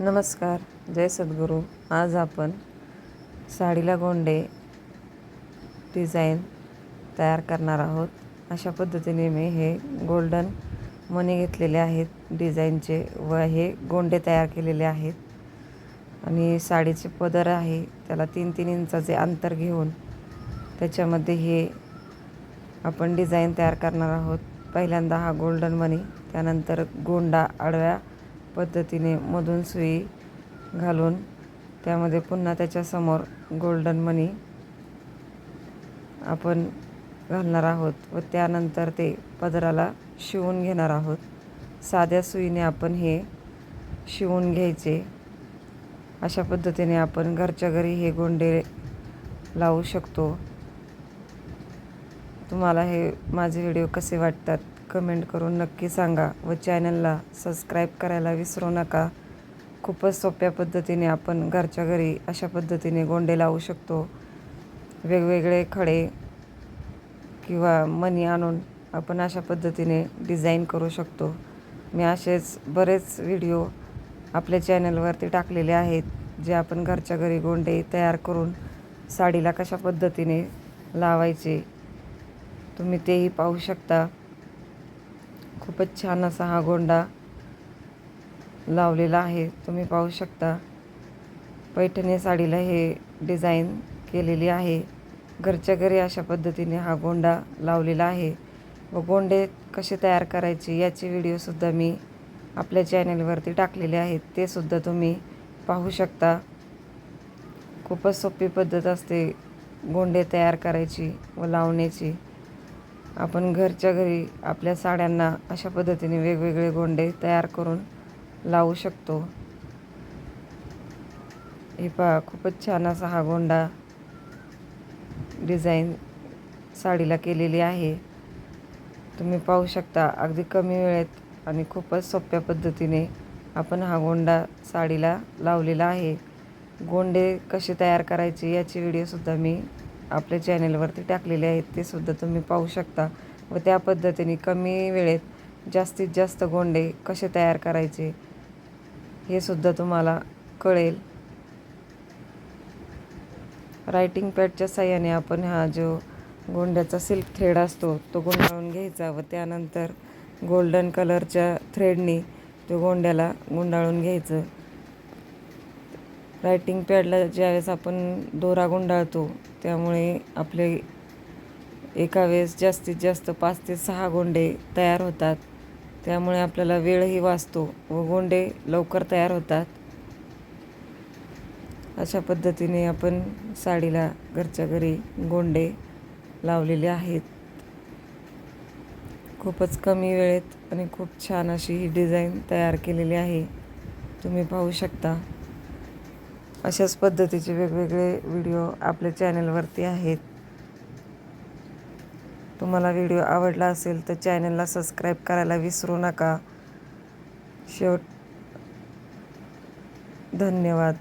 नमस्कार जय सद्गुरू. आज आपण साडीला गोंडे डिझाईन तयार करणार आहोत. अशा पद्धतीने मी हे गोल्डन मणी घेतलेले आहेत. डिझाईनचे व हे गोंडे तयार केलेले आहेत. आणि साडीचे पदर आहे त्याला तीन तीन इंचाचे अंतर घेऊन त्याच्यामध्ये हे आपण डिझाईन तयार करणार आहोत. पहिल्यांदा हा गोल्डन मणी त्यानंतर गोंडा आडव्या पद्धतीने मधून सुई घालून त्यामध्ये पुन्हा त्याच्यासमोर गोल्डन मनी आपण घालणार आहोत व त्यानंतर ते पदराला शिवून घेणार आहोत. साध्या सुईने आपण हे शिवून घ्यायचे. अशा पद्धतीने आपण घरच्या घरी हे गोंडे लावू शकतो. तुम्हाला हे माझे व्हिडिओ कसे वाटतात? कमेंट करून नक्की सांगा व चॅनलला सबस्क्राईब करायला विसरू नका. खूपच सोप्या पद्धतीने आपण घरच्या घरी अशा पद्धतीने गोंडे लावू शकतो. वेगवेगळे खडे किंवा मणी आणून आपण अशा पद्धतीने डिझाईन करू शकतो. मी असेच बरेच व्हिडिओ आपल्या चॅनलवरती टाकलेले आहेत जे आपण घरच्या घरी गोंडे तयार करून साडीला कशा पद्धतीने लावायचे तुम्ही तेही पाहू शकता. खूपच छान असा हा गोंडा लावलेला आहे. तुम्ही पाहू शकता. पैठणी साडीला हे डिझाईन केलेली आहे. घरच्या घरी अशा पद्धतीने हा गोंडा लावलेला आहे. व गोंडे कसे तयार करायचे याचे व्हिडिओसुद्धा मी आपल्या चॅनलवरती टाकलेले आहेत. ते सुद्धा तुम्ही पाहू शकता. खूपच सोपी पद्धत असते गोंडे तयार करायची व लावण्याची. आपण घरच्या घरी आपल्या साड्यांना अशा पद्धतीने वेगवेगळे गोंडे तयार करून लावू शकतो. हे पहा खूपच छान असा हा गोंडा डिझाईन साडीला केलेली आहे. तुम्ही पाहू शकता अगदी कमी वेळेत आणि खूपच सोप्या पद्धतीने आपण हा गोंडा साडीला लावलेला आहे. गोंडे कसे तयार करायचे याची व्हिडिओसुद्धा मी आपल्या चॅनेलवरती टाकलेले आहेत ते सुद्धा तुम्ही पाहू शकता. व त्या पद्धतीने कमी वेळेत जास्तीत जास्त गोंडे कसे तयार करायचे हे सुद्धा तुम्हाला कळेल. रायटिंग पॅडच्या साह्याने आपण हा जो गोंड्याचा सिल्क थ्रेड असतो तो गुंडाळून घ्यायचा व त्यानंतर गोल्डन कलरच्या थ्रेडनी तो गोंड्याला गुंडाळून घ्यायचं. रायटिंग पॅडला ज्यावेळेस आपण दोरा गुंडाळतो त्यामुळे आपले एका वेळेस जास्तीत जास्त पाच ते सहा गोंडे तयार होतात. त्यामुळे आपल्याला वेळही वाचतो व गोंडे लवकर तयार होतात. अशा पद्धतीने आपण साडीला घरच्या घरी गोंडे लावलेले आहेत. खूपच कमी वेळेत आणि खूप छान अशी ही डिझाईन तयार केलेली आहे. तुम्ही पाहू शकता. अशाच पद्धतीचे वेगवेगळे व्हिडिओ आपल्या चॅनलवरती आहेत. तुम्हाला व्हिडिओ आवडला असेल तर चॅनलला सबस्क्राईब करायला विसरू नका. शेवट धन्यवाद.